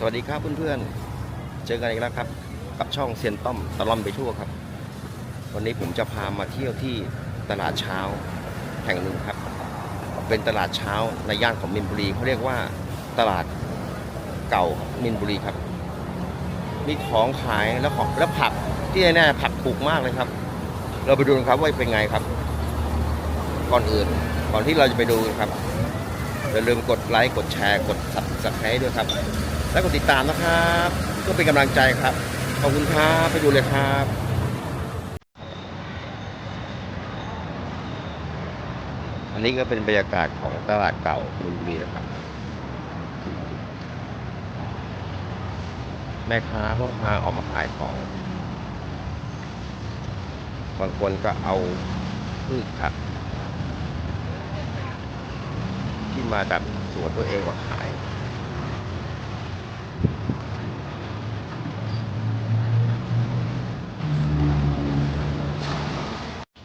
สวัสดีครับเพื่อนๆ เจอกันอีกแล้วครับ กับช่องเซียนต้อมตลอมไปทั่วครับ วันนี้ผมจะพามาเที่ยวที่ตลาดเช้าแห่งหนึ่งครับ เป็นตลาดเช้าในย่านของมินบุรีเขาเรียกว่าตลาดเก่ามินบุรีครับ มีของขายแล้วของแล้วผักที่แน่ๆผักถูกมากเลยครับ เราไปดูกันครับว่าเป็นไงครับ ก่อนอื่นก่อนที่เราจะไปดูครับอย่าลืมกดไลค์กดแชร์กด subscribe ด้วยครับ และกดติดตามนะครับเพื่อเป็นกำลังใจครับ ขอบคุณครับไปดูเลยครับอันนี้ก็เป็นบรรยากาศของตลาดเก่ามินบุรีนะครับ แม่ค้าพ่อค้าออกมาขายของ บางคนก็เอาพืชผักที่มาจากสวนตัวเองมาขาย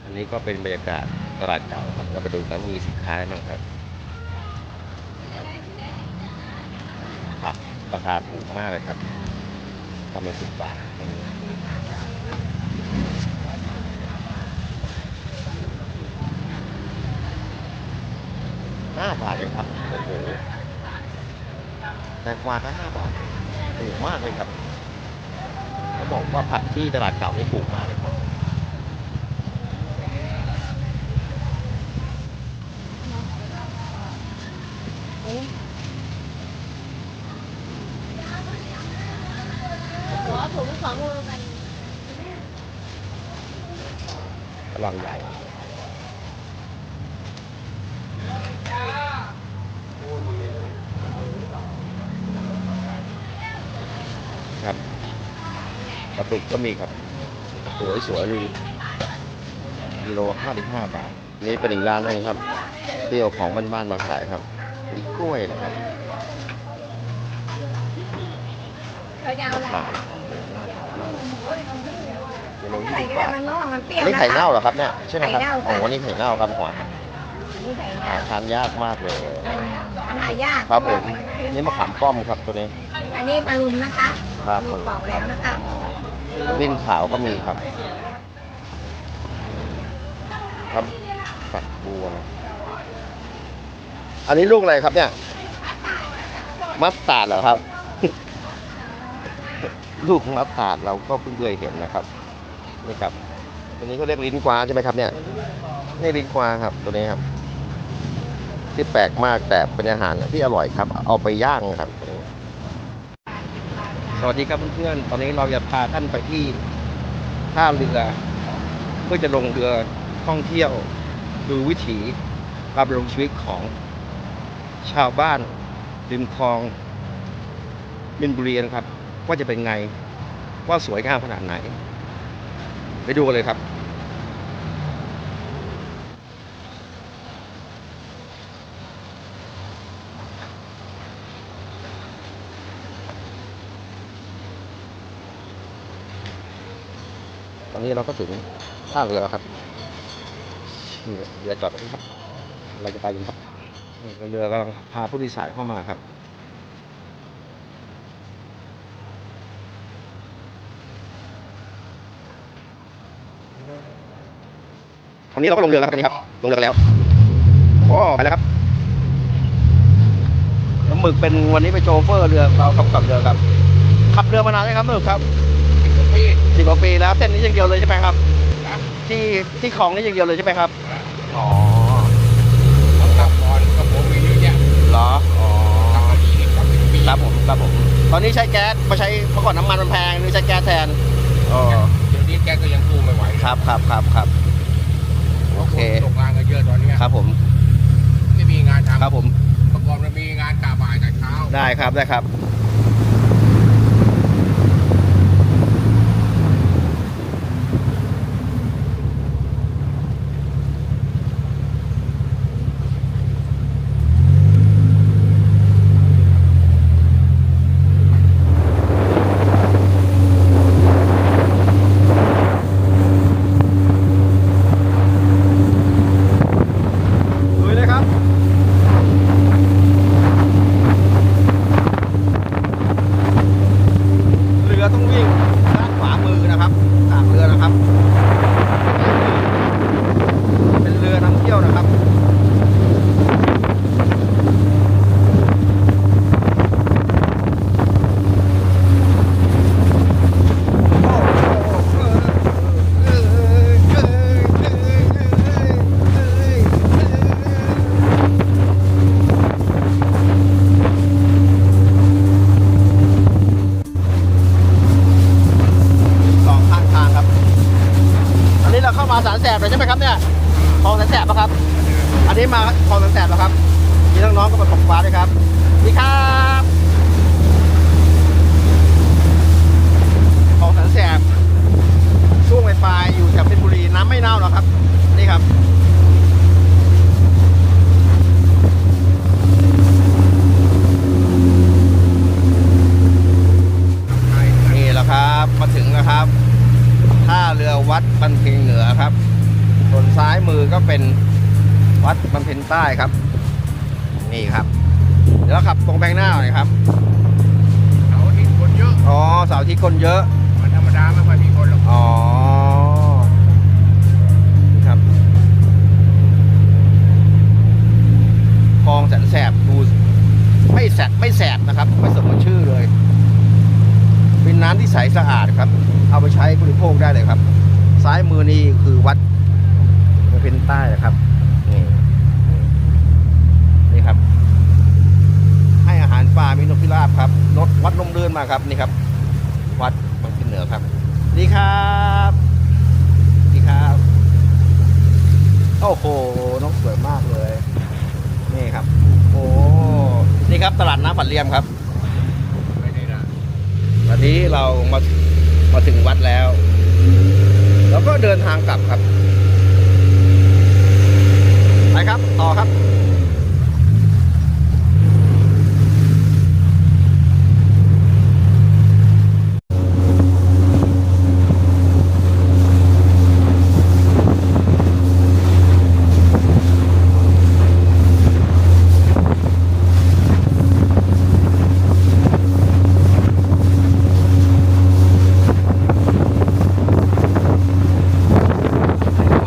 อันนี้ ก็เป็นบรรยากาศตลาดเก่าครับเราไปดูกันว่ามีสินค้าอะไรบ้างครับผักราคาถูกมากเลยครับทำเป็นสิบบาทห้าบาทเองครับโอ้โหแตงกวาก็ห้าบาทถูกมากเลยครับเขาบอกว่าผักที่ตลาดเก่านี่ถูกมากเลย ครับขอถุงสองโลกันกำลังใหญ่ครับกระตุกก็มีครับ สวยสวยๆเลยกิโลห้าสิบห้าบาท นี่เป็นอีกร้านหนึงครับเที่เอาของบ้านๆมาขายครับมีกล้วยนะครับเราจะเอาอะไร กิโลยี่ไข่สิบก็ได้บาทมันน่องมันเปรี้ยวนี่ไข่เน่าเหรอครับเนี่ยใช่ไหมครับไข่เน่าโอ้โหนี่ไข่เน่าครับหัวนี่ไข่หาทานยากมากเลย มันหายากครับผมนี่มะขามป้อมครับตัวนี้ อันนี้ปลาลุมนะคะครับลูกปอกแล้วนะคะวิ่นขาวก็มีครับ ครับฝักบัวนะอันนี้ลูกอะไรครับเนี่ยมัสตาร์ดเหรอครับ ลูกมัสตาดเราก็เพิ่งเคยเห็นนะครับนี่ครับตัวนี้เขาเรียกลิ้นกวาใช่ไหมครับเนี่ยนี่ลิ้นกวาครับตัวนี้ครับ ที่แปลกมากแต่เป็นอาหารที่อร่อยครับ เอาไปย่างครับ สวัสดีครับเพื่อนๆตอนนี้เราจะพาท่านไปที่ท่าเรือเพื่อจะลงเรือท่องเที่ยวดูวิถีการดำรงชีวิตของชาวบ้านริมคลองมินบุรีนะครับ ว่าจะเป็นไง ว่าสวยงามขนาดไหน ไปดูกันเลยครับ ตอนนี้เราก็ถึงท่าเรือครับเรือจอดครับเราจะไปกันครับเรือกำลังพาผู้โดยสารเข้ามาครับ ตอนนี้เราก็ลงเรือแล้วครับตอนนี้ครับ ลงเรือกันแล้วโอ้ไปแล้วครับน้ำหมึกเป็นวันนี้เป็นโชเฟอร์เรือเราขับขับเรือครับ ขับเรือมานานไหมครับหมึกครับสิบกว่าปีแล้วเส้นนี้อย่างเดียวเลยใช่ไหมครับ ที่ที่คลองนี้อย่างเดียวเลยใช่ไหมครับ อ๋อขับก่อนกับผมมีเยอะแยะเหรอ อ๋อขับมายี่สิบขับสิบปีครับผมครับผม ตอนนี้ใช้แก๊สมาใช้เมื่อก่อนน้ำมันมันแพงนี่ใช้แก๊สแทนอ๋อเดี๋ยวนี้แกก็ยังสู้ไม่ไหว ครับครับครับครับโอเคตกงานกันเยอะตอนเนี้ยครับผมไม่มีงานทำครับผมเมื่อก่อนมันมีงานกาบ่ายแต่เช้าได้ครับได้ครับลุยเลยครับ ช่ไหมครับเนี่ยคลองแสนแสบปะครับ อันนี้มาคลองแสนแสบแล้วครับ มีน้องๆก็มาตกปลาด้วยครับดีครับคลองแสนแสบช่วงปลายอยู่แถวเพชรบุรีน้ำไม่เน่าหรอกครับ นี่ครับนี่แหละครับมาถึงแล้วครับท่าเรือวัดบรรเพ็งเหนือครับ ส่วนซ้ายมือก็เป็นวัดบำเพ็ญใต้ครับ นี่ครับ เดี๋ยวเราขับตรงแบงหน้าหน่อยครับเสาร์อาทิตย์คนเยอะอ๋อเสาร์อาที่คนเยอะวันธรรมดาไม่ค่อยมีคนหรอกอ๋อครับคลองแสนแสบดูไม่แสบไม่แสบนะครับไม่สมกับชื่อเลย เป็นน้ำที่ใสสะอาดครับ เอาไปใช้บริโภคได้เลยครับ ซ้ายมือนี่คือวัดมัน เป็นใต้นะครับนี่นี่ครับ ให้อาหารปลามีนกพิราบครับรถวัดลมเดินมาครับนี่ครับ วัดบางพินเหนือครับดีครับดีครับ โอ้โหน้องสวยมากเลย นี่ครับ โอ้นี่ครับตลาดน้ำปัดเลียมครับไปนี่นะวันนี้เรามามาถึงวัดแล้ว แล้วก็เดินทางกลับครับไป ครับ ต่อครับ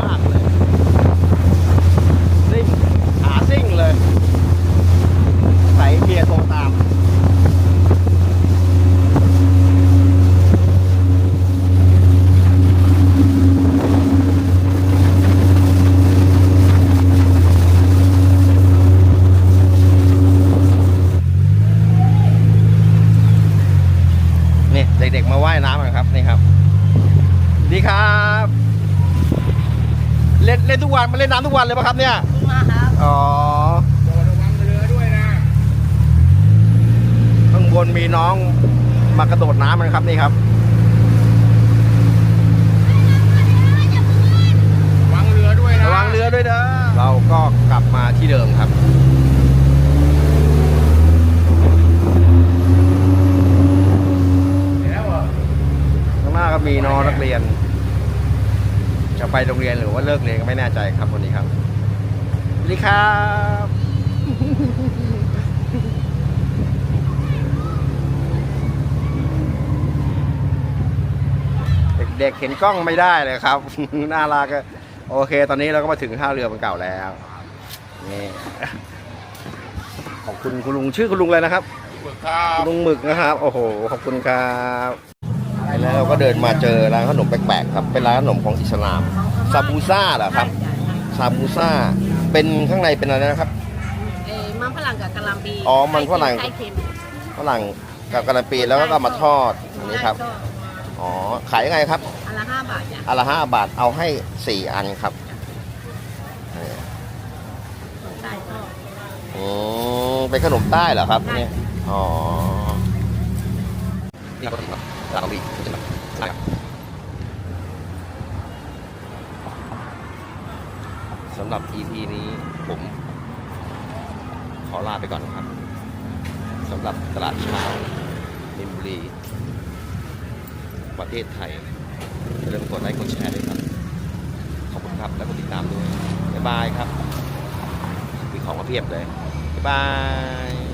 มากเลยซิ่งหาซิ่งเลย ใส่เบียร์โทรตาม นี่ เด็กๆมาว่ายน้ำกันครับ นี่ครับ ดีครับ เล่นเล่นทุกวันมาเล่นน้ำทุกวันเลยปะครับเนี่ยมาครับอ๋อโดดระวังเรือด้วยนะ ข้างบนมีน้องมากระโดดน้ำกันครับนี่ครับ ระวังเรือด้วยนะระวังเรือด้วยเด้อเราก็กลับมาที่เดิมครับ แล้วเหรอข้างหน้าก็มีน้องนักเรียน จะไปโรงเรียนหรือว่าเลิกเรียนก็ไม่แน่ใจครับวันนี้ครับสวัสดีครับเด็กๆเห็นกล้องไม่ได้เลยครับ น่ารักอะโอเค ตอนนี้เราก็มาถึงท่าเรือมันเก่าแล้วนี่ขอบคุณคุณลุงชื่อคุณลุงเลยนะครับฝึกข้าวลุงหมึกนะครับ โอ้โห ขอบคุณครับ แล้วเราก็เดินมาเจอร้านขนมแปลกๆครับ เป็นร้านขนมของอิสลามซาบูซ่าเหรอครับซาบูซ่า เป็นข้างในเป็นอะไรนะครับ เอ้มันฝรั่งกับกะหล่ำปีอ๋อมันฝรั่ง ไข่เค็มฝรั่งกับกระปีแล้วก็เอามาทอดอันนี้ครับ อ๋อ ขายยังไงครับ อันละห้าบาทจ้ะอันละห้าบาทเอาให้สี่อันครับคนใต้ชอบ อืมเป็นขนมใต้เหรอครับเนี่ย อ๋อนี่ก็ครับลาบีใช่ไหมใช่ครับสำหรับ EP นี้ผม ขอลาไปก่อนนะครับสำหรับตลาดเช้ามินบุรี ประเท ศไทยอย่าลืมกดไลค์กดแชร์ด้วยครับ ขอบคุณครับ และกดติดตามด้วย บ๊ายบายครับ มีของมาเพียบเลย บ๊ายบาย